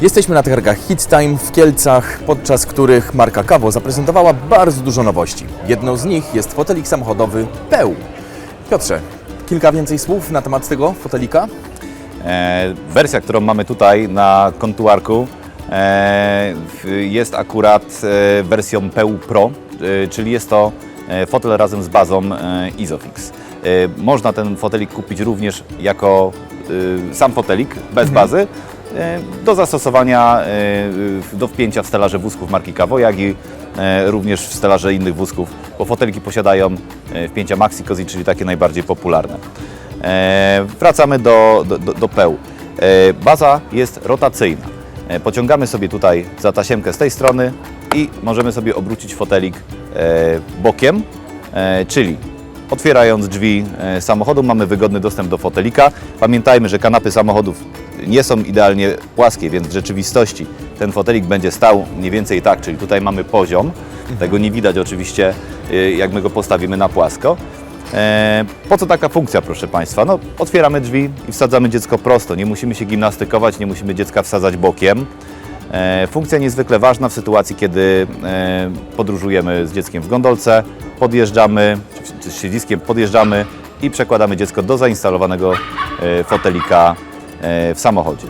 Jesteśmy na targach Hit Time w Kielcach, podczas których marka Kawo zaprezentowała bardzo dużo nowości. Jedną z nich jest fotelik samochodowy Peł. Piotrze, kilka więcej słów na temat tego fotelika? E, wersja, którą mamy tutaj na kontuarku e, jest akurat e, wersją PEU Pro, e, czyli jest to e, fotel razem z bazą e, Isofix. E, można ten fotelik kupić również jako e, sam fotelik, bez bazy, e, do zastosowania, e, do wpięcia w stelaże wózków marki Kawo, jak i e, również w stelaże innych wózków, bo foteliki posiadają e, wpięcia Maxi Cozy, czyli takie najbardziej popularne. E, wracamy do, do, do, do peł. E, baza jest rotacyjna. E, pociągamy sobie tutaj za tasiemkę z tej strony i możemy sobie obrócić fotelik e, bokiem, e, czyli otwierając drzwi e, samochodu mamy wygodny dostęp do fotelika. Pamiętajmy, że kanapy samochodów nie są idealnie płaskie, więc w rzeczywistości ten fotelik będzie stał mniej więcej tak, czyli tutaj mamy poziom. Tego nie widać oczywiście, e, jak my go postawimy na płasko. E, Po co taka funkcja, proszę Państwa? No, otwieramy drzwi i wsadzamy dziecko prosto. Nie musimy się gimnastykować, nie musimy dziecka wsadzać bokiem. E, Funkcja niezwykle ważna w sytuacji, kiedy e, podróżujemy z dzieckiem w gondolce, podjeżdżamy, czy z siedziskiem podjeżdżamy i przekładamy dziecko do zainstalowanego fotelika w samochodzie.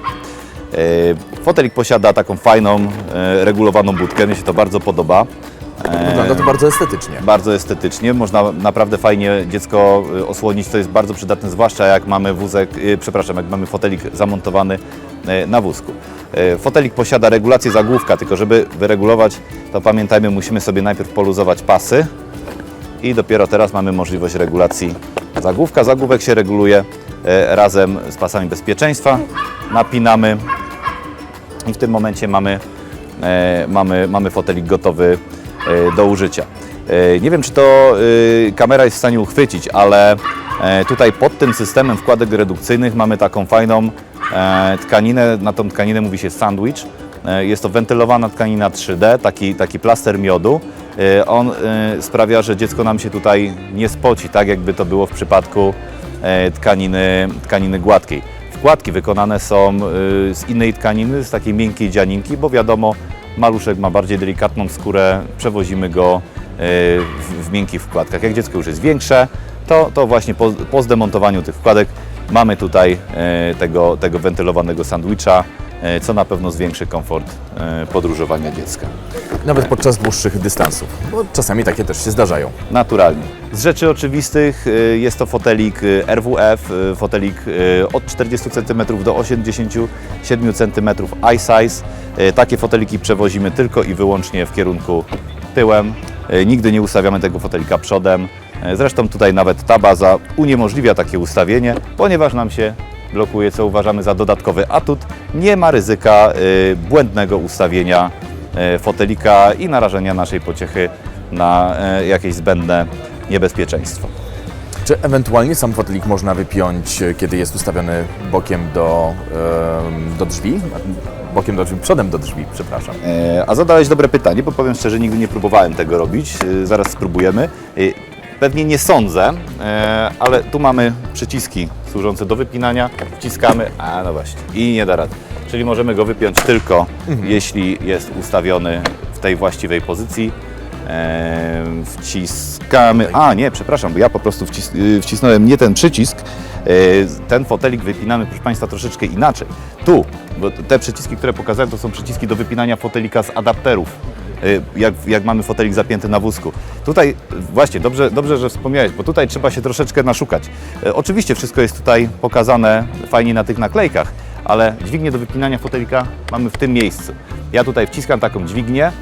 E, Fotelik posiada taką fajną, e, regulowaną budkę, mi się to bardzo podoba. E, Wygląda to bardzo estetycznie. bardzo estetycznie. Można naprawdę fajnie dziecko osłonić, to jest bardzo przydatne, zwłaszcza jak mamy wózek, przepraszam, jak mamy fotelik zamontowany na wózku. Fotelik posiada regulację zagłówka, tylko żeby wyregulować, to pamiętajmy, musimy sobie najpierw poluzować pasy i dopiero teraz mamy możliwość regulacji zagłówka. Zagłówek się reguluje razem z pasami bezpieczeństwa. Napinamy i w tym momencie mamy, e, mamy, mamy fotelik gotowy e, do użycia. E, nie wiem, czy to e, kamera jest w stanie uchwycić, ale e, tutaj pod tym systemem wkładek redukcyjnych mamy taką fajną e, tkaninę, na tą tkaninę mówi się sandwich. E, Jest to wentylowana tkanina 3D, taki, taki plaster miodu. E, On e, sprawia, że dziecko nam się tutaj nie spoci, tak jakby to było w przypadku e, tkaniny, tkaniny gładkiej. Wkładki wykonane są y, z innej tkaniny, z takiej miękkiej dzianinki, bo wiadomo, maluszek ma bardziej delikatną skórę, przewozimy go y, w, miękkich wkładkach. Jak dziecko już jest większe, to, to właśnie po, po zdemontowaniu tych wkładek mamy tutaj tego, tego wentylowanego sandwicha, co na pewno zwiększy komfort y, podróżowania dziecka. Nawet podczas dłuższych dystansów, bo czasami takie też się zdarzają. Naturalnie. Z rzeczy oczywistych y, jest to fotelik RWF, fotelik od 40 cm do 87 cm iSize. Takie foteliki przewozimy tylko i wyłącznie w kierunku tyłem. Nigdy nie ustawiamy tego fotelika przodem. Zresztą tutaj nawet ta baza uniemożliwia takie ustawienie, ponieważ nam się blokuje, co uważamy za dodatkowy atut. Nie ma ryzyka y, błędnego ustawienia e, fotelika i narażenia naszej pociechy na e, jakieś zbędne niebezpieczeństwo. Czy ewentualnie sam fotelik można wypiąć, kiedy jest ustawiony bokiem do, do drzwi? Bokiem do drzwi, przodem do drzwi, przepraszam. E, A zadałeś dobre pytanie, bo powiem szczerze, nigdy nie próbowałem tego robić. E, Zaraz spróbujemy. E, Pewnie nie sądzę, ale tu mamy przyciski służące do wypinania. Wciskamy, a no właśnie, i nie da rady. Czyli możemy go wypiąć tylko, jeśli jest ustawiony w tej właściwej pozycji. E, Wciskamy. A nie, przepraszam, bo ja po prostu wcis y, wcisnąłem nie ten przycisk. E, Ten fotelik wypinamy, proszę Państwa, troszeczkę inaczej. Tu, bo te przyciski, które pokazałem, to są przyciski do wypinania fotelika z adapterów. Y, Jak, jak mamy fotelik zapięty na wózku. Tutaj, y, właśnie, dobrze, dobrze, że wspomniałeś, bo tutaj trzeba się troszeczkę naszukać. E, Oczywiście wszystko jest tutaj pokazane fajnie na tych naklejkach, ale dźwignię do wypinania fotelika mamy w tym miejscu. Ja tutaj wciskam taką dźwignię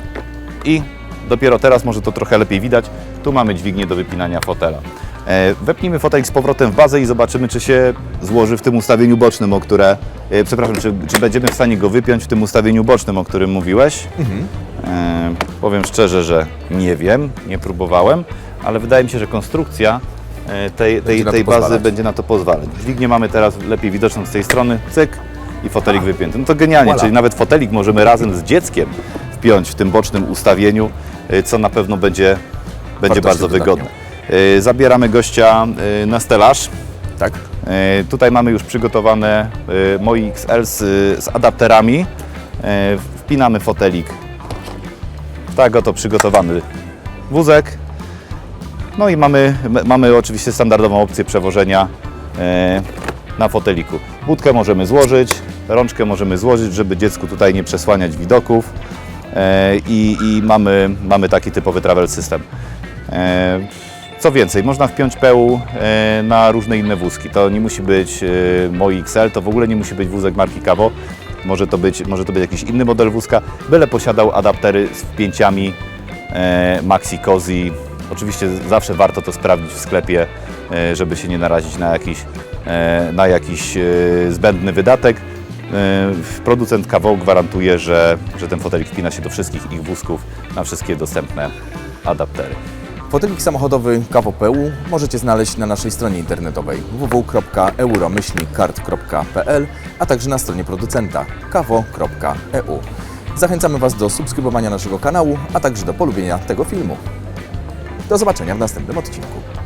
i dopiero teraz może to trochę lepiej widać. Tu mamy dźwignię do wypinania fotela. E, Wepnijmy fotelik z powrotem w bazę i zobaczymy, czy się złoży w tym ustawieniu bocznym, o które, e, przepraszam, czy, czy będziemy w stanie go wypiąć w tym ustawieniu bocznym, o którym mówiłeś. E, powiem szczerze, że nie wiem, nie próbowałem, ale wydaje mi się, że konstrukcja e, tej, tej, tej bazy pozwalać. będzie na to pozwalać. Dźwignię mamy teraz lepiej widoczną z tej strony, cyk i fotelik wypięty. No to genialnie, czyli nawet fotelik możemy razem z dzieckiem wpiąć w tym bocznym ustawieniu, y, co na pewno będzie, będzie bardzo wygodne. Zabieramy gościa na stelaż. Tak? Tutaj mamy już przygotowane Moi XL z, z adapterami E, Wpinamy fotelik. Tak oto przygotowany wózek. No i mamy, mamy oczywiście standardową opcję przewożenia e, na foteliku. Budkę możemy złożyć, rączkę możemy złożyć, żeby dziecku tutaj nie przesłaniać widoków e, i, i mamy, mamy taki typowy travel system. E, Co więcej, można wpiąć e, na różne inne wózki. To nie musi być Moi XL, to w ogóle nie musi być wózek marki Caво. Może to być, może to być jakiś inny model wózka, byle posiadał adaptery z wpięciami e, Maxi Cozy. Oczywiście zawsze warto to sprawdzić w sklepie, e, żeby się nie narazić na jakiś, e, na jakiś e, zbędny wydatek. E, Producent Caveau gwarantuje, że, że ten fotelik wpina się do wszystkich ich wózków na wszystkie dostępne adaptery. Fotelik samochodowy Kawo PU możecie znaleźć na naszej stronie internetowej www.euromyślnikart.pl, a także na stronie producenta kawo.eu. Zachęcamy Was do subskrybowania naszego kanału, a także do polubienia tego filmu. Do zobaczenia w następnym odcinku.